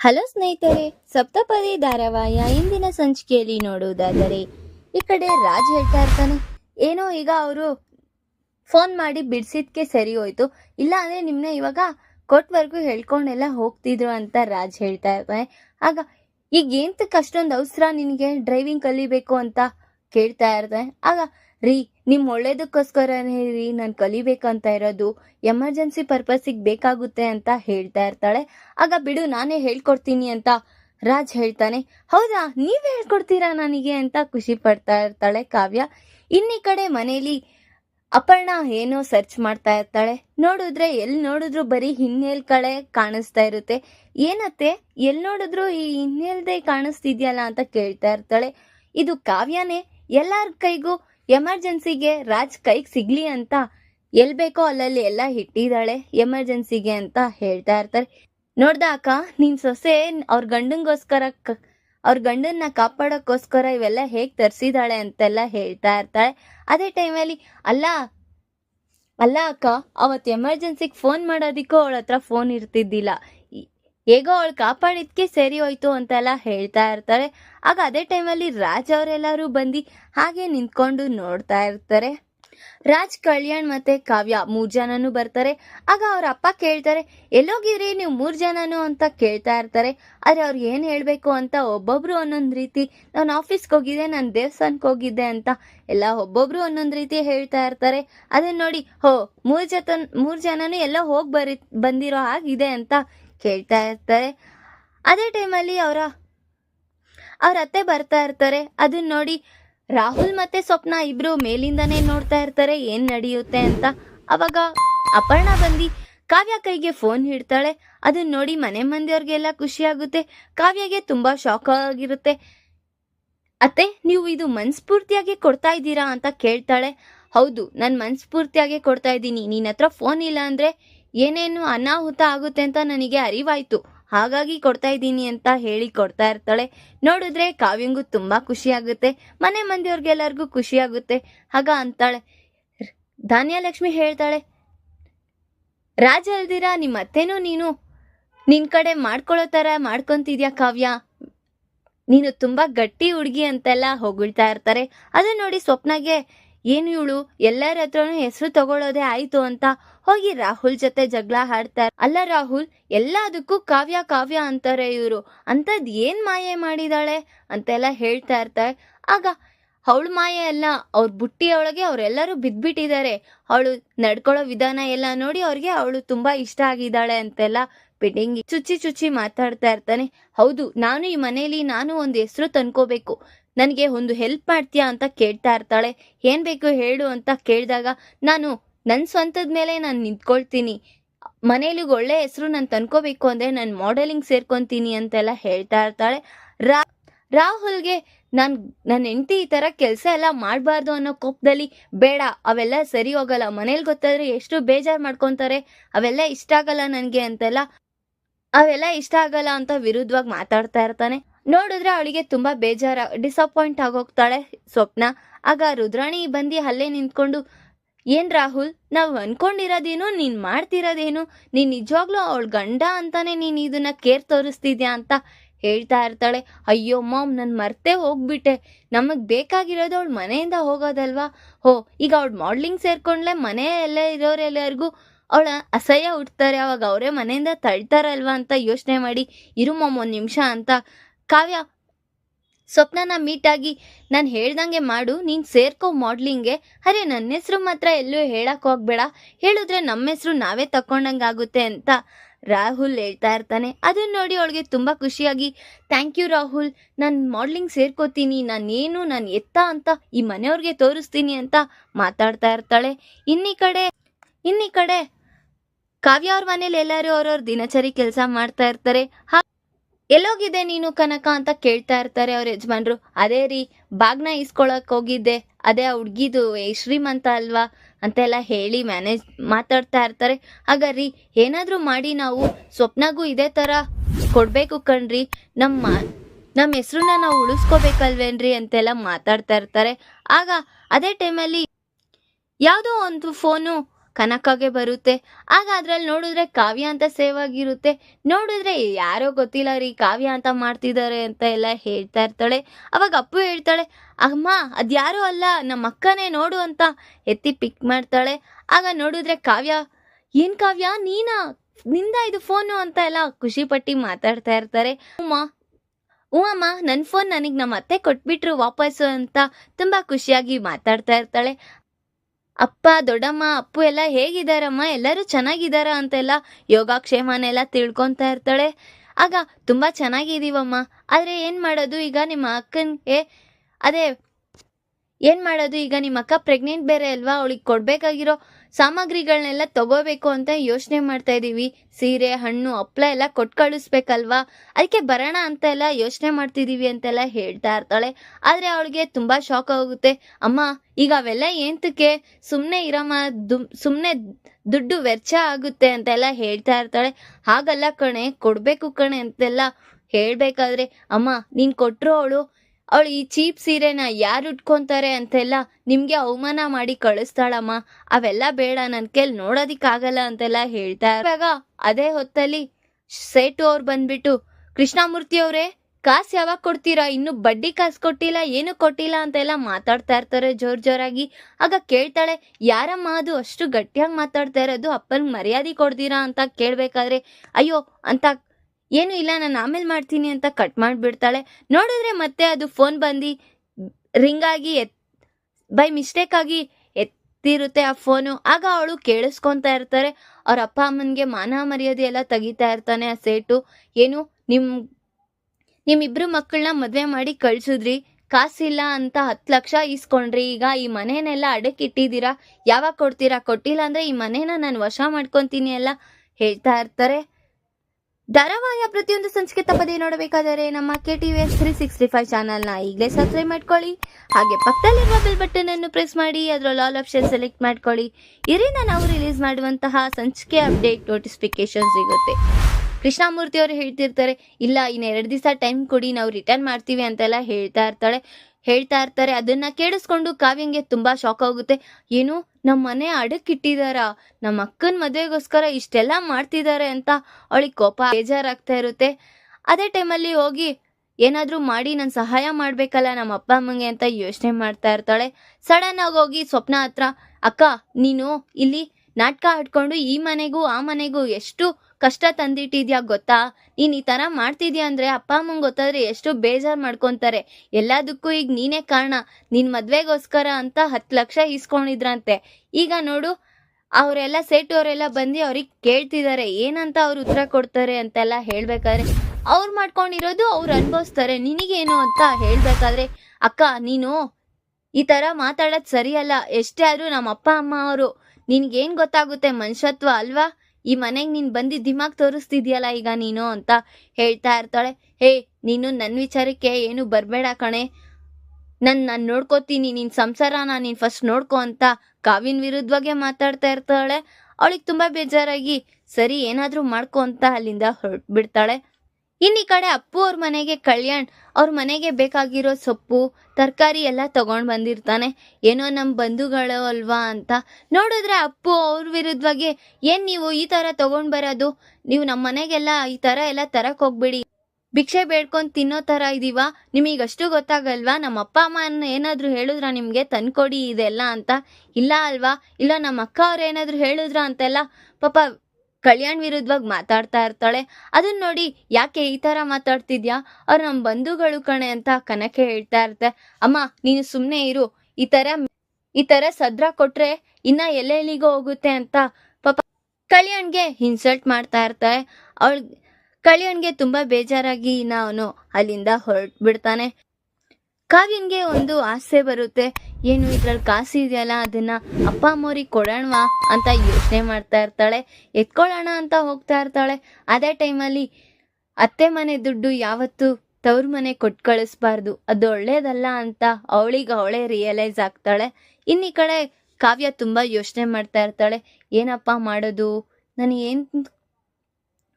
Hello ಸ್ನೇಹಿತರೆ, ಸಪ್ತಪದಿ ಧಾರಾವಾಹಿಯ ಇಂದಿನ ಸಂಚಿಕೆಯಲ್ಲಿ ನೋಡುವುದಾದರೆ, ಈ ಕಡೆ ರಾಜ್ ಹೇಳ್ತಾ ಇರ್ತಾನೆ. ಏನೋ ಈಗ ಅವರು ಫೋನ್ ಮಾಡಿ ಬಿಡ್ಸಿದ್ಕೆ ಸರಿ ಹೋಯ್ತು. ಇಲ್ಲ ಅಂದ್ರೆ ನಿಮ್ನ ಇವಾಗ ಕೊಟ್ವರೆಗೂ ಹೇಳ್ಕೊಂಡೆಲ್ಲ ಹೋಗ್ತಿದ್ರು ಅಂತ ರಾಜ್ ಹೇಳ್ತಾ ಇರ್ತಾನೆ. ಆಗ ಈಗ ಎಂತಕ್ಕೆ ಅಷ್ಟೊಂದು ಅವಸರ ನಿನಗೆ? ಡ್ರೈವಿಂಗ್ ಕಲಿಬೇಕು ಅಂತ ಕೇಳ್ತಾ ಇರ್ತಾನೆ ಆಗ, ರೀ, ನಿಮ್ ಒಳ್ಳೇದಕ್ಕೋಸ್ಕರನೇ ರೀ ನಾನು ಕಲಿಬೇಕಂತ ಇರೋದು. ಎಮರ್ಜೆನ್ಸಿ ಪರ್ಪಸ್ಸಿಗೆ ಬೇಕಾಗುತ್ತೆ ಅಂತ ಹೇಳ್ತಾ ಇರ್ತಾಳೆ. ಆಗ, ಬಿಡು, ನಾನೇ ಹೇಳ್ಕೊಡ್ತೀನಿ ಅಂತ ರಾಜ್ ಹೇಳ್ತಾನೆ. ಹೌದಾ? ನೀವೇ ಹೇಳ್ಕೊಡ್ತೀರಾ ನನಗೆ ಅಂತ ಖುಷಿ ಪಡ್ತಾ ಇರ್ತಾಳೆ ಕಾವ್ಯ. ಇನ್ನಿ ಕಡೆ ಮನೇಲಿ ಅಪರ್ಣ ಏನೋ ಸರ್ಚ್ ಮಾಡ್ತಾ ಇರ್ತಾಳೆ. ನೋಡಿದ್ರೆ ಎಲ್ಲಿ ನೋಡಿದ್ರು ಬರೀ ಹಿನ್ನೆಲ್ ಕಳೆ ಕಾಣಿಸ್ತಾ ಇರುತ್ತೆ. ಏನತ್ತೆ? ಎಲ್ಲಿ ನೋಡಿದ್ರು ಈ ಹಿನ್ನೆಲ್ದೇ ಕಾಣಿಸ್ತಿದ್ಯಲ್ಲ ಅಂತ ಕೇಳ್ತಾ ಇರ್ತಾಳೆ. ಇದು ಕಾವ್ಯನೇ. ಎಲ್ಲಾರ ಕೈಗೂ ಎಮರ್ಜೆನ್ಸಿಗೆ ರಾಜ್ ಕೈಗೆ ಸಿಗ್ಲಿ ಅಂತ ಎಲ್ ಬೇಕೋ ಅಲ್ಲಲ್ಲಿ ಎಲ್ಲ ಇಟ್ಟಿದ್ದಾಳೆ ಎಮರ್ಜೆನ್ಸಿಗೆ ಅಂತ ಹೇಳ್ತಾ ಇರ್ತಾರೆ. ನೋಡ್ದ ಅಕ್ಕ, ನಿನ್ ಸೊಸೆ ಅವ್ರ ಗಂಡಂಗೋಸ್ಕರ ಕ- ಅವ್ರ ಗಂಡನ್ನ ಕಾಪಾಡೋಕ್ಕೋಸ್ಕರ ಇವೆಲ್ಲ ಹೇಗ್ ತರ್ಸಿದಾಳೆ ಅಂತೆಲ್ಲ ಹೇಳ್ತಾ ಇರ್ತಾಳೆ. ಅದೇ ಟೈಮಲ್ಲಿ, ಅಲ್ಲ ಅಲ್ಲ ಅಕ್ಕ ಅವತ್ತು ಎಮರ್ಜೆನ್ಸಿಗೆ ಫೋನ್ ಮಾಡೋದಿಕ್ಕೂ ಅವಳ ಹತ್ರ ಫೋನ್ ಇರ್ತಿದ್ದಿಲ್ಲ. ಹೇಗೋ ಅವಳು ಕಾಪಾಡಿದ್ಕೆ ಸರಿ ಹೋಯ್ತು ಅಂತೆಲ್ಲ ಹೇಳ್ತಾ ಇರ್ತಾರೆ. ಆಗ ಅದೇ ಟೈಮಲ್ಲಿ ರಾಜ್ ಅವರೆಲ್ಲರೂ ಬಂದು ಹಾಗೆ ನಿಂತ್ಕೊಂಡು ನೋಡ್ತಾ ಇರ್ತಾರೆ. ರಾಜ್, ಕಲ್ಯಾಣ್ ಮತ್ತೆ ಕಾವ್ಯ ಮೂರ್ ಜನನು ಬರ್ತಾರೆ. ಆಗ ಅವ್ರ ಅಪ್ಪ ಕೇಳ್ತಾರೆ ಎಲ್ಲೋಗಿದ್ರಿ ನೀವು ಮೂರ್ ಜನನು ಅಂತ ಕೇಳ್ತಾ ಇರ್ತಾರೆ. ಆದ್ರೆ ಅವ್ರು ಏನ್ ಹೇಳ್ಬೇಕು ಅಂತ ಒಬ್ಬೊಬ್ರು ಒಂದೊಂದ್ ರೀತಿ, ನಾನು ಆಫೀಸ್ಗೆ ಹೋಗಿದ್ದೆ, ನಾನು ದೇವಸ್ಥಾನಕ್ಕೆ ಹೋಗಿದ್ದೆ ಅಂತ ಎಲ್ಲ ಒಬ್ಬೊಬ್ರು ಒಂದೊಂದ್ ರೀತಿ ಹೇಳ್ತಾ ಇರ್ತಾರೆ. ಅದನ್ನ ನೋಡಿ, ಹೋ, ಮೂರ್ ಜತನ್, ಮೂರ್ ಜನನು ಎಲ್ಲ ಹೋಗ್ ಬರಿ, ಬಂದಿರೋ ಹಾಗಿದೆ ಅಂತ ಕೇಳ್ತಾ ಇರ್ತಾರೆ. ಅದೇ ಟೈಮಲ್ಲಿ ಅವರ, ಅವ್ರ ಅತ್ತೆ ಬರ್ತಾ ಇರ್ತಾರೆ. ಅದನ್ನ ನೋಡಿ ರಾಹುಲ್ ಮತ್ತೆ ಸ್ವಪ್ನ ಇಬ್ರು ಮೇಲಿಂದನೇ ನೋಡ್ತಾ ಇರ್ತಾರೆ. ಏನ್ ನಡೆಯುತ್ತೆ ಅಂತ. ಅವಾಗ ಅಪರ್ಣ ಬಂದಿ ಕಾವ್ಯ ಕೈಗೆ ಫೋನ್ ಹಿಡ್ತಾಳೆ ಅದನ್ನ ನೋಡಿ ಮನೆ ಮಂದಿಯವ್ರಿಗೆಲ್ಲ ಖುಷಿ ಆಗುತ್ತೆ. ಕಾವ್ಯಗೆ ತುಂಬಾ ಶಾಕ್ ಆಗಿರುತ್ತೆ. ಅತ್ತೆ, ನೀವು ಇದು ಮನ್ಸ್ಫೂರ್ತಿಯಾಗಿ ಕೊಡ್ತಾ ಇದ್ದೀರಾ? ಅಂತ ಕೇಳ್ತಾಳೆ. ಹೌದು, ನಾನು ಮನ್ಸ್ಫೂರ್ತಿಯಾಗಿ ಕೊಡ್ತಾ ಇದ್ದೀನಿ. ನಿನ್ನ ಹತ್ರ ಫೋನ್ ಇಲ್ಲ ಅಂದ್ರೆ ಏನೇನು ಅನಾಹುತ ಆಗುತ್ತೆ ಅಂತ ನನಗೆ ಅರಿವಾಯ್ತು. ಹಾಗಾಗಿ ಕೊಡ್ತಾ ಇದ್ದೀನಿ ಅಂತ ಹೇಳಿ ಕೊಡ್ತಾ ಇರ್ತಾಳೆ. ನೋಡಿದ್ರೆ ಕಾವ್ಯಂಗೂ ತುಂಬಾ ಖುಷಿ ಆಗುತ್ತೆ ಮನೆ ಮಂದಿಯವ್ರಿಗೆಲ್ಲರಿಗೂ ಖುಷಿ ಆಗುತ್ತೆ ಆಗ ಅಂತಾಳೆ. ಧಾನ್ಯಲಕ್ಷ್ಮಿ ಹೇಳ್ತಾಳೆ, ರಾಜ ಅಲ್ದಿರ ನಿಮ್ಮ ಅತ್ತೆನೂ ನೀನು ನಿನ್ ಕಡೆ ಮಾಡ್ಕೊಳ್ಳೋ ತರ ಮಾಡ್ಕೊಂತಿದ್ಯಾ ಕಾವ್ಯ? ನೀನು ತುಂಬಾ ಗಟ್ಟಿ ಹುಡುಗಿ ಅಂತೆಲ್ಲ ಹೊಗಳ್ತಾ ಇರ್ತಾರೆ. ಅದನ್ನ ನೋಡಿ ಸ್ವಪ್ನಗೆ ಏನು ಇವಳು? ಎಲ್ಲರ ಹತ್ರನೂ ಹೆಸರು ತಗೊಳ್ಳೋದೇ ಆಯ್ತು ಅಂತ ಹೋಗಿ ರಾಹುಲ್ ಜೊತೆ ಜಗಳ ಹಾಡ್ತಾರೆ ಅಲ್ಲ ರಾಹುಲ್, ಎಲ್ಲದಕ್ಕೂ ಕಾವ್ಯ ಕಾವ್ಯ ಅಂತಾರೆ ಇವರು. ಅಂತದ್ ಏನ್ ಮಾಯೆ ಮಾಡಿದಾಳೆ ಅಂತೆಲ್ಲ ಹೇಳ್ತಾ ಇರ್ತಾರೆ ಆಗ ಅವಳ ಮಾಯೆ ಅಲ್ಲ, ಅವ್ರ ಬುಟ್ಟಿಯೊಳಗೆ ಅವರೆಲ್ಲರೂ ಬಿದ್ಬಿಟ್ಟಿದ್ದಾರೆ ಅವಳು ನಡ್ಕೊಳ್ಳೋ ವಿಧಾನ ಎಲ್ಲ ನೋಡಿ ಅವ್ರಿಗೆ ಅವಳು ತುಂಬಾ ಇಷ್ಟ ಆಗಿದ್ದಾಳೆ ಅಂತೆಲ್ಲ ಬಿಡಿಂಗ್ ಚುಚ್ಚಿ ಚುಚ್ಚಿ ಮಾತಾಡ್ತಾ ಇರ್ತಾನೆ. ಹೌದು, ನಾನು ಈ ಮನೆಯಲ್ಲಿ ನಾನು ಒಂದು ಹೆಸರು ತಂದ್ಕೋಬೇಕು. ನನಗೆ ಒಂದು ಹೆಲ್ಪ್ ಮಾಡ್ತೀಯಾ ಅಂತ ಕೇಳ್ತಾ ಇರ್ತಾಳೆ. ಏನ್ ಬೇಕು ಹೇಳು ಅಂತ ಕೇಳಿದಾಗ, ನಾನು ನನ್ನ ಸ್ವಂತದ ಮೇಲೆ ನಾನು ನಿಂತ್ಕೊಳ್ತೀನಿ. ಮನೇಲಿ ಒಳ್ಳೆ ಹೆಸರು ನಾನು ತಂದ್ಕೋಬೇಕು ಅಂದರೆ ನಾನು ಮಾಡೆಲಿಂಗ್ ಸೇರ್ಕೊತೀನಿ ಅಂತೆಲ್ಲ ಹೇಳ್ತಾ ಇರ್ತಾಳೆ. ರಾ, ರಾಹುಲ್ಗೆ ನಾನು ನನ್ನ ಹೆಂಡತಿ ಈ ಥರ ಕೆಲಸ ಎಲ್ಲ ಮಾಡಬಾರ್ದು ಅನ್ನೋ ಕೋಪದಲ್ಲಿ, ಬೇಡ, ಅವೆಲ್ಲ ಸರಿ ಹೋಗಲ್ಲ. ಮನೇಲಿ ಗೊತ್ತಾದರೆ ಎಷ್ಟು ಬೇಜಾರು ಮಾಡ್ಕೊತಾರೆ. ಅವೆಲ್ಲ ಇಷ್ಟ ಆಗಲ್ಲ ನನಗೆ ಅಂತೆಲ್ಲ, ಅವೆಲ್ಲ ಇಷ್ಟ ಆಗಲ್ಲ ಅಂತ ವಿರುದ್ಧವಾಗಿ ಮಾತಾಡ್ತಾ ಇರ್ತಾನೆ. ನೋಡಿದ್ರೆ ಅವಳಿಗೆ ತುಂಬಾ ಬೇಜಾರ ಡಿಸಪಾಯಿಂಟ್ ಆಗೋಗ್ತಾಳೆ ಸ್ವಪ್ನ. ಆಗ ರುದ್ರಾಣಿ ಬಂದು ಅಲ್ಲೇ ನಿಂತ್ಕೊಂಡು, ಏನ್ ರಾಹುಲ್, ನಾವ್ ಅನ್ಕೊಂಡಿರೋದೇನು? ನೀನ್ ಮಾಡ್ತಿರೋದೇನು? ನೀನ್ ನಿಜವಾಗ್ಲೂ ಅವಳ ಗಂಡ ಅಂತಾನೆ ನೀನ್ ಇದನ್ನ ಕೇರ್ ತೋರಿಸ್ತಿದ್ಯಾ? ಅಂತ ಹೇಳ್ತಾ ಇರ್ತಾಳೆ. ಅಯ್ಯೋ ಮಾಮ್, ನನ್ ಮರ್ತೇ ಹೋಗ್ಬಿಟ್ಟೆ. ನಮಗ್ ಬೇಕಾಗಿರೋದು ಅವಳ ಮನೆಯಿಂದ ಹೋಗೋದಲ್ವಾ? ಹೋ, ಈಗ ಅವಳ ಮಾಡ್ಲಿಂಗ್ ಸೇರ್ಕೊಂಡ್ಲೆ ಮನೆ ಎಲ್ಲ ಇರೋರೆಲ್ಲರಿಗೂ ಅವಳ ಅಸಹ್ಯ ಹುಡ್ತಾರೆ ಅವಾಗ ಅವರೇ ಮನೆಯಿಂದ ತಳ್ತಾರಲ್ವಾ? ಅಂತ ಯೋಚನೆ ಮಾಡಿ, ಇರು ಮಾಮ್, ಒಂದ್ ನಿಮಿಷ ಅಂತ ಕಾವ್ಯ, ಸ್ವಪ್ನನ ಆಗಿ ನಾನು ಹೇಳ್ದಂಗೆ ಮಾಡು, ನೀನು ಸೇರ್ಕೋ ಮಾಡ್ಲಿಂಗ್ಗೆ ಅರೆ ನನ್ನ ಹೆಸರು ಮಾತ್ರ ಎಲ್ಲೂ ಹೇಳಕ್ ಹೋಗ್ಬೇಡ. ಹೇಳಿದ್ರೆ ನಮ್ಮ ಹೆಸರು ನಾವೇ ತಕೊಂಡಂಗಾಗುತ್ತೆ ಅಂತ ರಾಹುಲ್ ಹೇಳ್ತಾ ಇರ್ತಾನೆ. ಅದನ್ನ ನೋಡಿ ಅವಳಿಗೆ ತುಂಬ ಖುಷಿಯಾಗಿ ಥ್ಯಾಂಕ್ ಯು ರಾಹುಲ್. ನಾನು ಮಾಡ್ಲಿಂಗ್ ಸೇರ್ಕೋತೀನಿ. ನಾನೇನು, ನಾನು ಎತ್ತ ಅಂತ ಈ ಮನೆಯವ್ರಿಗೆ ತೋರಿಸ್ತೀನಿ ಅಂತ ಮಾತಾಡ್ತಾ ಇರ್ತಾಳೆ. ಇನ್ನಿ ಕಡೆ ಇನ್ನಿ ಕಡೆ ಕಾವ್ಯ ಅವ್ರ ಮನೇಲಿ ಎಲ್ಲರೂ ಅವ್ರವ್ರ ದಿನಚರಿ ಕೆಲಸ ಮಾಡ್ತಾ ಇರ್ತಾರೆ. ಎಲ್ಲೋಗಿದೆ ನೀನು ಕನಕ ಅಂತ ಕೇಳ್ತಾ ಇರ್ತಾರೆ ಅವ್ರ ಯಜಮಾನ್ರು. ಅದೇ ರೀ, ಬಾಗ್ನ ಇಸ್ಕೊಳಕ್ ಹೋಗಿದ್ದೆ. ಅದೇ ಆ ಹುಡ್ಗಿದು ಶ್ರೀಮಂತ ಅಲ್ವಾ? ಅಂತೆಲ್ಲ ಹೇಳಿ ಮ್ಯಾನೇಜ್ ಮಾತಾಡ್ತಾ ಇರ್ತಾರೆ. ಆಗ ರೀ, ಏನಾದ್ರೂ ಮಾಡಿ ನಾವು ಸ್ವಪ್ನಗೂ ಇದೇ ತರ ಕೊಡ್ಬೇಕು ಕಣ್ರಿ. ನಮ್ಮ ನಮ್ಮ ಹೆಸ್ರನ್ನ ನಾವು ಉಳಿಸ್ಕೋಬೇಕಲ್ವೇನ್ರಿ ಅಂತೆಲ್ಲ ಮಾತಾಡ್ತಾ ಇರ್ತಾರೆ. ಆಗ ಅದೇ ಟೈಮಲ್ಲಿ ಯಾವುದೋ ಒಂದು ಫೋನು ಕನಕಗೆ ಬರುತ್ತೆ. ಆಗ ಅದ್ರಲ್ಲಿ ನೋಡಿದ್ರೆ ಕಾವ್ಯ ಅಂತ ಸೇವ್ ಆಗಿರುತ್ತೆ. ನೋಡಿದ್ರೆ ಯಾರೋ ಗೊತ್ತಿಲ್ಲ ರೀ ಕಾವ್ಯ ಅಂತ ಮಾಡ್ತಿದ್ದಾರೆ ಅಂತ ಎಲ್ಲ ಹೇಳ್ತಾ ಇರ್ತಾಳೆ. ಅವಾಗ ಅಪ್ಪು ಹೇಳ್ತಾಳೆ, ಅಮ್ಮ, ಅದ್ಯಾರೂ ಅಲ್ಲ ನಮ್ಮ ಅಕ್ಕನೇ ನೋಡು ಅಂತ. ಎತ್ತಿ ಪಿಕ್ ಮಾಡ್ತಾಳೆ. ಆಗ ನೋಡಿದ್ರೆ ಕಾವ್ಯ, ಏನ್ ಕಾವ್ಯ, ನೀನಾ? ನಿಂದ ಇದು ಫೋನು ಅಂತ ಎಲ್ಲ ಖುಷಿ ಪಟ್ಟಿ ಮಾತಾಡ್ತಾ ಇರ್ತಾರೆ. ಅಮ್ಮ ಹ್ಞೂ ಅಮ್ಮ ನನ್ನ ಫೋನ್ ನನಗೆ ನಮ್ಮ ಅತ್ತೆ ಕೊಟ್ಬಿಟ್ರು ವಾಪಸ್ಸು ಅಂತ ತುಂಬ ಖುಷಿಯಾಗಿ ಮಾತಾಡ್ತಾ ಇರ್ತಾಳೆ. ಅಪ್ಪ, ದೊಡ್ಡಮ್ಮ, ಅಪ್ಪು ಎಲ್ಲ ಹೇಗಿದ್ದಾರಮ್ಮ? ಎಲ್ಲರೂ ಚೆನ್ನಾಗಿದಾರ ಅಂತೆಲ್ಲ ಯೋಗಕ್ಷೇಮನೆಲ್ಲ ತಿಳ್ಕೊತಾ ಇರ್ತಾಳೆ. ಆಗ ತುಂಬ ಚೆನ್ನಾಗಿದ್ದೀವಮ್ಮ. ಆದರೆ ಏನು ಮಾಡೋದು ಈಗ ನಿಮ್ಮ ಅಕ್ಕನಿಗೆ? ಅದೇ, ಏನು ಮಾಡೋದು ಈಗ ನಿಮ್ಮ ಅಕ್ಕ ಪ್ರೆಗ್ನೆಂಟ್ ಬೇರೆ ಅಲ್ವಾ? ಅವಳಿಗೆ ಕೊಡಬೇಕಾಗಿರೋ ಸಾಮಗ್ರಿಗಳನ್ನೆಲ್ಲ ತಗೋಬೇಕು ಅಂತ ಯೋಚನೆ ಮಾಡ್ತಾ ಇದ್ದೀವಿ ಸೀರೆ, ಹಣ್ಣು, ಹಪ್ಳ ಎಲ್ಲ ಕೊಟ್ಟು ಕಳಿಸ್ಬೇಕಲ್ವಾ ಅದಕ್ಕೆ ಬರೋಣ ಅಂತ ಎಲ್ಲ ಯೋಚನೆ ಮಾಡ್ತಿದ್ದೀವಿ ಅಂತೆಲ್ಲ ಹೇಳ್ತಾ ಇರ್ತಾಳೆ. ಆದರೆ ಅವಳಿಗೆ ತುಂಬ ಶಾಕ್ ಆಗುತ್ತೆ. ಅಮ್ಮ, ಈಗ ಅವೆಲ್ಲ ಏಂತಕ್ಕೆ? ಸುಮ್ಮನೆ ಇರಮ್ಮ, ದು ಸುಮ್ಮನೆ ದುಡ್ಡು ವೆಚ್ಚ ಆಗುತ್ತೆ ಅಂತೆಲ್ಲ ಹೇಳ್ತಾ ಇರ್ತಾಳೆ. ಹಾಗಲ್ಲ ಕಣೆ, ಕೊಡಬೇಕು ಕಣೆ ಅಂತೆಲ್ಲ ಹೇಳಬೇಕಾದ್ರೆ, ಅಮ್ಮ, ನೀನು ಕೊಟ್ಟರು ಅವಳು ಅವಳು ಈ ಚೀಪ್ ಸೀರೆನ ಯಾರು ಉಟ್ಕೊಂತಾರೆ ಅಂತೆಲ್ಲ ನಿಮಗೆ ಅವಮಾನ ಮಾಡಿ ಕಳಿಸ್ತಾಳಮ್ಮ. ಅವೆಲ್ಲ ಬೇಡ ನನ್ನ ಕೈಲಿ ನೋಡೋದಿಕ್ಕಾಗಲ್ಲ ಅಂತೆಲ್ಲ ಹೇಳ್ತಾ ಇರುವಾಗ ಅದೇ ಹೊತ್ತಲ್ಲಿ ಸೇಟು ಅವ್ರು ಬಂದ್ಬಿಟ್ಟು, ಕೃಷ್ಣಮೂರ್ತಿ ಅವರೇ, ಕಾಸು ಯಾವಾಗ ಕೊಡ್ತೀರಾ? ಇನ್ನು ಬಡ್ಡಿ ಕಾಸು ಕೊಟ್ಟಿಲ್ಲ, ಏನು ಕೊಟ್ಟಿಲ್ಲ ಅಂತೆಲ್ಲ ಮಾತಾಡ್ತಾ ಇರ್ತಾರೆ ಜೋರ್ ಜೋರಾಗಿ. ಆಗ ಕೇಳ್ತಾಳೆ, ಯಾರಮ್ಮ ಅದು? ಅಷ್ಟು ಗಟ್ಟಿಯಾಗಿ ಮಾತಾಡ್ತಾ ಇರೋದು ಅಪ್ಪನಿಗೆ ಮರ್ಯಾದೆ ಕೊಡ್ತೀರಾ? ಅಂತ ಕೇಳಬೇಕಾದ್ರೆ, ಅಯ್ಯೋ, ಅಂತ ಏನು ಇಲ್ಲ, ನಾನು ಆಮೇಲೆ ಮಾಡ್ತೀನಿ ಅಂತ ಕಟ್ ಮಾಡಿಬಿಡ್ತಾಳೆ. ನೋಡಿದ್ರೆ ಮತ್ತೆ ಅದು ಫೋನ್ ಬಂದು ರಿಂಗ್ ಆಗಿ ಎತ್ ಬೈ ಮಿಸ್ಟೇಕ್ ಆಗಿ ಎತ್ತಿರುತ್ತೆ ಆ ಫೋನು ಆಗ ಅವಳು ಕೇಳಿಸ್ಕೊತಾ ಇರ್ತಾರೆ. ಅವ್ರ ಅಪ್ಪ ಅಮ್ಮನಿಗೆ ಮಾನ ಮರ್ಯಾದೆ ಎಲ್ಲ ತೆಗಿತಾ ಇರ್ತಾನೆ ಆ ಸೇಟು. ಏನು ನಿಮ್ಮ ನಿಮ್ಮಿಬ್ರು ಮಕ್ಕಳನ್ನ ಮದುವೆ ಮಾಡಿ ಕಳ್ಸಿದ್ರಿ. ಕಾಸಿಲ್ಲ ಅಂತ ಹತ್ತು ಲಕ್ಷ ಇಸ್ಕೊಂಡ್ರಿ ಈಗ ಈ ಮನೆನೆಲ್ಲ ಅಡಕ್ಕೆ ಇಟ್ಟಿದ್ದೀರಾ ಯಾವಾಗ ಕೊಡ್ತೀರಾ? ಕೊಟ್ಟಿಲ್ಲ ಅಂದರೆ ಈ ಮನೇನ ನಾನು ವಶ ಮಾಡ್ಕೊತೀನಿ ಎಲ್ಲ ಹೇಳ್ತಾ ಇರ್ತಾರೆ. ಧಾರಾವಾಹಿಯ ಪ್ರತಿಯೊಂದು ಸಂಚಿಕೆ ತಪ್ಪದೇ ನೋಡಬೇಕಾದರೆ ನಮ್ಮ K T V S three sixty five ಚಾನಲ್ನ ಈಗಲೇ ಸಬ್ಸ್ಕ್ರೈಬ್ ಮಾಡ್ಕೊಳ್ಳಿ. ಹಾಗೆ ಪಕ್ಕದಲ್ಲಿರುವ ಬೆಲ್ ಬಟನ್ ಅನ್ನು ಪ್ರೆಸ್ ಮಾಡಿ, ಅದರಲ್ಲಿ ಆಲ್ ಆಪ್ಷನ್ ಸೆಲೆಕ್ಟ್ ಮಾಡ್ಕೊಳ್ಳಿ. ಇದರಿಂದ ನಾವು ರಿಲೀಸ್ ಮಾಡುವಂತಹ ಸಂಚಿಕೆ ಅಪ್ಡೇಟ್ ನೋಟಿಫಿಕೇಶನ್ ಸಿಗುತ್ತೆ. ಕೃಷ್ಣಮೂರ್ತಿ ಅವರು ಹೇಳ್ತಿರ್ತಾರೆ, ಇಲ್ಲ, ಇನ್ನು ಎರಡು ದಿವಸ ಟೈಮ್ ಕೊಡಿ, ನಾವು ರಿಟರ್ನ್ ಮಾಡ್ತೀವಿ ಅಂತೆಲ್ಲ ಹೇಳ್ತಾ ಇರ್ತಾಳೆ. ಹೇಳ್ತಾ ಇರ್ತಾರೆ. ಅದನ್ನ ಕೇಳಿಸ್ಕೊಂಡು ಕಾವ್ಯಂಗೆ ತುಂಬಾ ಶಾಕ್ ಆಗುತ್ತೆ. ಏನು ನಮ್ಮ ಮನೆ ಅಡಕ್ಕಿಟ್ಟಿದಾರ? ನಮ್ಮ ಅಕ್ಕನ ಮದುವೆಗೋಸ್ಕರ ಇಷ್ಟೆಲ್ಲ ಮಾಡ್ತಿದ್ದಾರೆ ಅಂತ ಅವಳಿಗೆ ಕೋಪ ಬೇಜಾರಾಗ್ತಾ ಇರುತ್ತೆ. ಅದೇ ಟೈಮಲ್ಲಿ ಹೋಗಿ, ಏನಾದರೂ ಮಾಡಿ ನಾನು ಸಹಾಯ ಮಾಡಬೇಕಲ್ಲ ನಮ್ಮ ಅಪ್ಪ ಅಮ್ಮಂಗೆ ಅಂತ ಯೋಚನೆ ಮಾಡ್ತಾ ಇರ್ತಾಳೆ. ಸಡನ್ ಆಗಿ ಹೋಗಿ ಸ್ವಪ್ನ ಹತ್ರ, ಅಕ್ಕ, ನೀನು ಇಲ್ಲಿ ನಾಟಕ ಆಡ್ಕೊಂಡು ಈ ಮನೆಗೂ ಆ ಮನೆಗೂ ಎಷ್ಟು ಕಷ್ಟ ತಂದಿಟ್ಟಿದ್ಯಾ ಗೊತ್ತಾ? ನೀನು ಈ ಥರ ಮಾಡ್ತಿದ್ಯಾ ಅಂದರೆ ಅಪ್ಪ ಅಮ್ಮಂಗೆ ಗೊತ್ತಾದ್ರೆ ಎಷ್ಟು ಬೇಜಾರು ಮಾಡ್ಕೊತಾರೆ. ಎಲ್ಲದಕ್ಕೂ ಈಗ ನೀನೇ ಕಾರಣ. ನಿನ್ನ ಮದುವೆಗೋಸ್ಕರ ಅಂತ ಹತ್ತು ಲಕ್ಷ ಇಸ್ಕೊಂಡಿದ್ರಂತೆ ಈಗ ನೋಡು, ಅವರೆಲ್ಲ ಸೇಟು ಅವರೆಲ್ಲ ಬಂದು ಅವ್ರಿಗೆ ಕೇಳ್ತಿದ್ದಾರೆ ಏನಂತ ಅವ್ರು ಉತ್ತರ ಕೊಡ್ತಾರೆ ಅಂತೆಲ್ಲ ಹೇಳ್ಬೇಕಾದ್ರೆ ಅವ್ರು ಮಾಡ್ಕೊಂಡಿರೋದು ಅವ್ರು ಅನುಭವಿಸ್ತಾರೆ. ನಿನಗೇನು ಅಂತ ಹೇಳ್ಬೇಕಾದ್ರೆ, ಅಕ್ಕ, ನೀನು ಈ ಥರ ಮಾತಾಡೋದು ಸರಿಯಲ್ಲ. ಎಷ್ಟೇ ಆದರೂ ನಮ್ಮ ಅಪ್ಪ ಅಮ್ಮ, ಅವರು ನಿನ್ಗೇನ್ ಗೊತ್ತಾಗುತ್ತೆ? ಮನುಷ್ಯತ್ವ ಅಲ್ವಾ? ಈ ಮನೆಗೆ ನೀನು ಬಂದು ದಿಮಾಗ್ ತೋರಿಸ್ತಿದ್ಯಲ್ಲ ಈಗ ನೀನು ಅಂತ ಹೇಳ್ತಾ ಇರ್ತಾಳೆ. ಹೇ, ನೀನು ನನ್ನ ವಿಚಾರಕ್ಕೆ ಏನು ಬರಬೇಡ ಕಣೆ. ನನ್ನ ನಾನು ನೋಡ್ಕೋತೀನಿ ನಿನ್ನ ಸಂಸಾರನ ನೀನು ಫಸ್ಟ್ ನೋಡ್ಕೊ ಅಂತ ಕಾವಿನ ವಿರುದ್ಧವಾಗೆ ಮಾತಾಡ್ತಾ ಇರ್ತಾಳೆ. ಅವಳಿಗೆ ತುಂಬ ಬೇಜಾರಾಗಿ, ಸರಿ ಏನಾದರೂ ಮಾಡ್ಕೊ ಅಂತ ಅಲ್ಲಿಂದ ಹೊರಟ್ಬಿಡ್ತಾಳೆ. ಇನ್ನು ಕಡೆ ಅಪ್ಪು ಅವ್ರ ಮನೆಗೆ ಕಲ್ಯಾಣ್, ಅವ್ರ ಮನೆಗೆ ಬೇಕಾಗಿರೋ ಸೊಪ್ಪು, ತರಕಾರಿ ಎಲ್ಲ ತಗೊಂಡು ಬಂದಿರ್ತಾನೆ. ಏನೋ ನಮ್ಮ ಬಂಧುಗಳು ಅಲ್ವಾ ಅಂತ. ನೋಡಿದ್ರೆ ಅಪ್ಪು ಅವ್ರ ವಿರುದ್ಧವಾಗಿ ಏನು ನೀವು ಈ ಥರ ತಗೊಂಡು ಬರೋದು? ನೀವು ನಮ್ಮ ಮನೆಗೆಲ್ಲ ಈ ಥರ ಎಲ್ಲ ತರಕ್ಕೆ ಹೋಗ್ಬಿಡಿ. ಭಿಕ್ಷೆ ಬೇಡ್ಕೊಂಡು ತಿನ್ನೋ ಥರ ಇದೀವ? ನಿಮಗೆ ಅಷ್ಟು ಗೊತ್ತಾಗಲ್ವಾ? ನಮ್ಮ ಅಪ್ಪ, ಅಮ್ಮ ಏನಾದರೂ ಹೇಳಿದ್ರ ನಿಮಗೆ? ತಂದ್ಕೊಡಿ ಇದೆಲ್ಲ ಅಂತ. ಇಲ್ಲ ಅಲ್ವಾ? ಇಲ್ಲ ನಮ್ಮ ಅಕ್ಕ ಅವ್ರು ಏನಾದರೂ ಹೇಳಿದ್ರ ಅಂತೆಲ್ಲ? ಪಾಪ ಕಲ್ಯಾಣ್ ವಿರುದ್ಧವಾಗಿ ಮಾತಾಡ್ತಾ ಇರ್ತಾಳೆ. ಅದನ್ನ ನೋಡಿ ಯಾಕೆ ಈ ಥರ ಮಾತಾಡ್ತಿದ್ಯಾ? ಅವ್ರು ನಮ್ಮ ಬಂಧುಗಳು ಕಣೆ ಅಂತ ಕನಕೆ ಹೇಳ್ತಾ ಇರ್ತೆ ಅಮ್ಮ, ನೀನು ಸುಮ್ಮನೆ ಇರು. ಈ ಥರ ಈ ಥರ ಸದ್ರ ಕೊಟ್ರೆ ಇನ್ನ ಎಲ್ಲೆಲ್ಲಿಗೋ ಹೋಗುತ್ತೆ ಅಂತ ಪಾಪ ಕಲ್ಯಾಣ್ಗೆ ಇನ್ಸಲ್ಟ್ ಮಾಡ್ತಾ ಇರ್ತಾಳೆ. ಅವಳ, ಕಲ್ಯಾಣ್ಗೆ ತುಂಬಾ ಬೇಜಾರಾಗಿ ಅವನು ಅಲ್ಲಿಂದ ಹೊರಟು ಬಿಡ್ತಾನೆ. ಕಾವ್ಯನ್ಗೆ ಒಂದು ಆಸೆ ಬರುತ್ತೆ. ಏನು ಇದ್ರಲ್ಲಿ ಕಾಸು ಇದೆಯಲ್ಲ, ಅದನ್ನ ಅಪ್ಪ ಅಮ್ಮವ್ರಿಗೆ ಕೊಡೋಣವಾ ಅಂತ ಯೋಚನೆ ಮಾಡ್ತಾ ಇರ್ತಾಳೆ. ಎತ್ಕೊಳ್ಳೋಣ ಅಂತ ಹೋಗ್ತಾ ಇರ್ತಾಳೆ. ಅದೇ ಟೈಮಲ್ಲಿ ಅತ್ತೆ ಮನೆ ದುಡ್ಡು ಯಾವತ್ತು ತವ್ರ ಮನೆ ಕೊಟ್ಟು ಕಳಿಸ್ಬಾರ್ದು. ಅದು ಒಳ್ಳೇದಲ್ಲ ಅಂತ ಅವಳಿಗೆ ಅವಳೇ ರಿಯಲೈಸ್ ಆಗ್ತಾಳೆ. ಇನ್ನು ಈ ಕಡೆ ಕಾವ್ಯ ತುಂಬ ಯೋಚನೆ ಮಾಡ್ತಾ ಇರ್ತಾಳೆ. ಏನಪ್ಪ ಮಾಡೋದು? ನಾನು ಏನು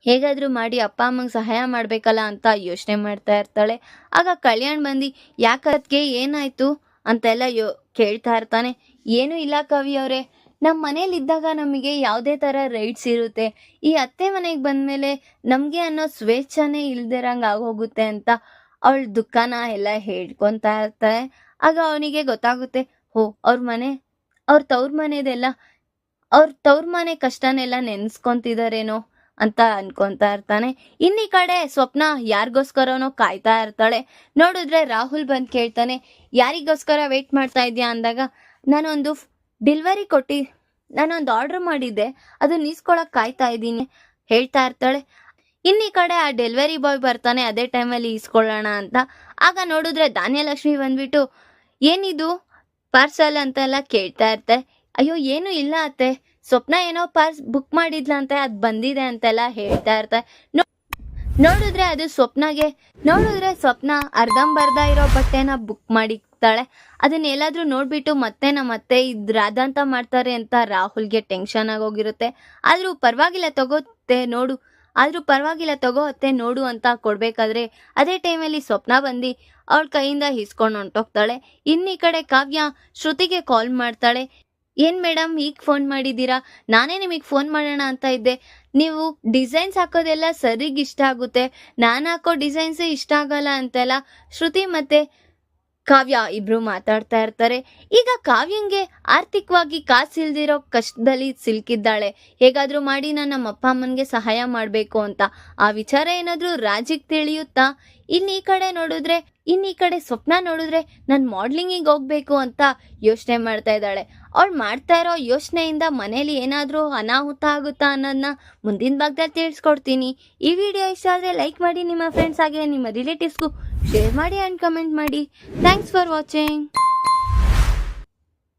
ಹೇಗಾದರೂ ಮಾಡಿ ಅಪ್ಪ ಅಮ್ಮಂಗೆ ಸಹಾಯ ಮಾಡಬೇಕಲ್ಲ ಅಂತ ಯೋಚನೆ ಮಾಡ್ತಾ ಇರ್ತಾಳೆ. ಆಗ ಕಲ್ಯಾಣ್ ಬಂದು ಯಾಕದ್ಗೆ ಏನಾಯ್ತು? ಅಂತೆಲ್ಲ ಯೋ, ಕೇಳ್ತಾ ಇರ್ತಾನೆ. ಏನೂ ಇಲ್ಲ ಕವಿ ಅವರೇ. ನಮ್ಮ ಮನೇಲಿ ಇದ್ದಾಗ ನಮಗೆ ಯಾವುದೇ ಥರ ರೈಟ್ಸ್ ಇರುತ್ತೆ. ಈ ಅತ್ತೆ ಮನೆಗೆ ಬಂದಮೇಲೆ ನಮಗೆ ಅನ್ನೋ ಸ್ವೇಚ್ಛನೇ ಇಲ್ದಿರಂಗೆ ಆಗೋಗುತ್ತೆ ಅಂತ ಅವಳ ದುಃಖನ ಎಲ್ಲ ಹೇಳ್ಕೊತಾ ಇರ್ತಾಳೆ. ಆಗ ಅವನಿಗೆ ಗೊತ್ತಾಗುತ್ತೆ, ಹೋ, ಅವ್ರ ಮನೆ, ಅವ್ರ ತವ್ರ ಮನೆದೆಲ್ಲ, ಅವ್ರ ತವ್ರ ಮನೆ ಕಷ್ಟನೆಲ್ಲ ನೆನ್ಸ್ಕೊಂತಿದಾರೇನೋ. ಅಂತ ಅನ್ಕೊಂತಾ ಇರ್ತಾನೆ. ಇನ್ನಿ ಕಡೆ ಸ್ವಪ್ನ ಯಾರಿಗೋಸ್ಕರನೋ ಕಾಯ್ತಾ ಇರ್ತಾಳೆ. ನೋಡಿದ್ರೆ ರಾಹುಲ್ ಬಂದು ಕೇಳ್ತಾನೆ, ಯಾರಿಗೋಸ್ಕರ ವೇಟ್ ಮಾಡ್ತಾ ಇದೆಯಾ? ಅಂದಾಗ, ನಾನೊಂದು ಡೆಲಿವರಿ ಕೊಟ್ಟಿ, ನಾನೊಂದು ಆರ್ಡರ್ ಮಾಡಿದ್ದೆ. ಅದನ್ನ ಇಸ್ಕೊಳಕ್ ಕಾಯ್ತಾ ಇದ್ದೀನಿ, ಹೇಳ್ತಾ ಇರ್ತಾಳೆ. ಇನ್ನಿ ಕಡೆ ಆ ಡೆಲಿವರಿ ಬಾಯ್ ಬರ್ತಾನೆ, ಅದೇ ಟೈಮಲ್ಲಿ ಈಸ್ಕೊಳ್ಳೋಣ ಅಂತ. ಆಗ ನೋಡಿದ್ರೆ ಧಾನ್ಯಲಕ್ಷ್ಮಿ ಬಂದ್ಬಿಟ್ಟು, ಏನಿದು? ಪಾರ್ಸಲ್ ಅಂತೆಲ್ಲ ಕೇಳ್ತಾ ಇರ್ತೆ. ಅಯ್ಯೋ, ಏನು ಇಲ್ಲ ಅತ್ತೆ. ಸ್ವಪ್ನ ಏನೋ ಪಾಸ್ ಬುಕ್ ಮಾಡಿದ್ಲಂತೆ ಅದು ಬಂದಿದೆ ಅಂತೆಲ್ಲ ಹೇಳ್ತಾ ಇರ್ತಾರೆ ನೋಡಿದ್ರೆ ಅದು ಸ್ವಪ್ನಗೆ ನೋಡಿದ್ರೆ ಸ್ವಪ್ನ ಅರ್ಧಂಬರ್ಧ ಇರೋ ಬಟ್ಟೆನ ಬುಕ್ ಮಾಡಿರ್ತಾಳೆ ಅದನ್ನ ಎಲ್ಲಾದ್ರೂ ನೋಡ್ಬಿಟ್ಟು ಮತ್ತೆ ನಮ್ಮ ಅತ್ತೆ ಇದ್ರಾದಂತ ಮಾಡ್ತಾರೆ ಅಂತ ರಾಹುಲ್ಗೆ ಟೆನ್ಷನ್ ಆಗೋಗಿರುತ್ತೆ. ಆದ್ರೂ ಪರವಾಗಿಲ್ಲ ತಗೋತೆ ನೋಡು. ಆದ್ರೂ ಪರವಾಗಿಲ್ಲ ತಗೋ ಅತ್ತೆ, ನೋಡು ಅಂತ ಕೊಡ್ಬೇಕಾದ್ರೆ ಅದೇ ಟೈಮಲ್ಲಿ ಸ್ವಪ್ನ ಬಂದು ಅವಳ ಕೈಯಿಂದ ಹಿಸ್ಕೊಂಡು ಹೊಂಟೋಗ್ತಾಳೆ. ಇನ್ನು ಕಡೆ ಕಾವ್ಯ ಶ್ರುತಿಗೆ ಕಾಲ್ ಮಾಡ್ತಾಳೆ. ಏನ್ ಮೇಡಮ್ ಈಗ ಫೋನ್ ಮಾಡಿದ್ದೀರಾ? ನಾನೇ ನಿಮಗೆ ಫೋನ್ ಮಾಡೋಣ ಅಂತ ಇದ್ದೆ. ನೀವು ಡಿಸೈನ್ಸ್ ಹಾಕೋದೆಲ್ಲ ಸರಿಗೆ ಇಷ್ಟ ಆಗುತ್ತೆ. ನಾನು ಹಾಕೋ ಡಿಸೈನ್ಸೇ ಇಷ್ಟ ಆಗಲ್ಲ ಅಂತೆಲ್ಲ ಶ್ರುತಿ ಮತ್ತೆ ಕಾವ್ಯ ಇಬ್ರು ಮಾತಾಡ್ತಾ ಇರ್ತಾರೆ. ಈಗ ಕಾವ್ಯಂಗೆ ಆರ್ಥಿಕವಾಗಿ ಕಾಸಿಲ್ದಿರೋ ಕಷ್ಟದಲ್ಲಿ ಸಿಲ್ಕಿದ್ದಾಳೆ. ಹೇಗಾದರೂ ಮಾಡಿ ನಾನು ನಮ್ಮ ಅಪ್ಪ ಅಮ್ಮನಿಗೆ ಸಹಾಯ ಮಾಡಬೇಕು ಅಂತ. ಆ ವಿಚಾರ ಏನಾದರೂ ರಾಜಿಗೆ ತಿಳಿಯುತ್ತಾ? ಇನ್ನು ಈ ಕಡೆ ನೋಡಿದ್ರೆ ಇನ್ನು ಈ ಕಡೆ ಸ್ವಪ್ನ ನೋಡಿದ್ರೆ ನಾನು ಮಾಡ್ಲಿಂಗಿಗೆ ಹೋಗ್ಬೇಕು ಅಂತ ಯೋಚನೆ ಮಾಡ್ತಾ ಇದ್ದಾಳೆ. ಅವಳು ಮಾಡ್ತಾ ಇರೋ ಯೋಚನೆಯಿಂದ ಮನೇಲಿ ಏನಾದರೂ ಅನಾಹುತ ಆಗುತ್ತಾ ಅನ್ನೋದನ್ನ ಮುಂದಿನ ಭಾಗದಲ್ಲಿ ತಿಳಿಸ್ಕೊಡ್ತೀನಿ. ಈ ವಿಡಿಯೋ ಇಷ್ಟ ಆದರೆ ಲೈಕ್ ಮಾಡಿ, ನಿಮ್ಮ ಫ್ರೆಂಡ್ಸ್ ಹಾಗೆ ನಿಮ್ಮ ರಿಲೇಟಿವ್ಸ್ಗೂ ಶೇರ್ ಮಾಡಿ ಆ್ಯಂಡ್ ಕಮೆಂಟ್ ಮಾಡಿ. Thanks for watching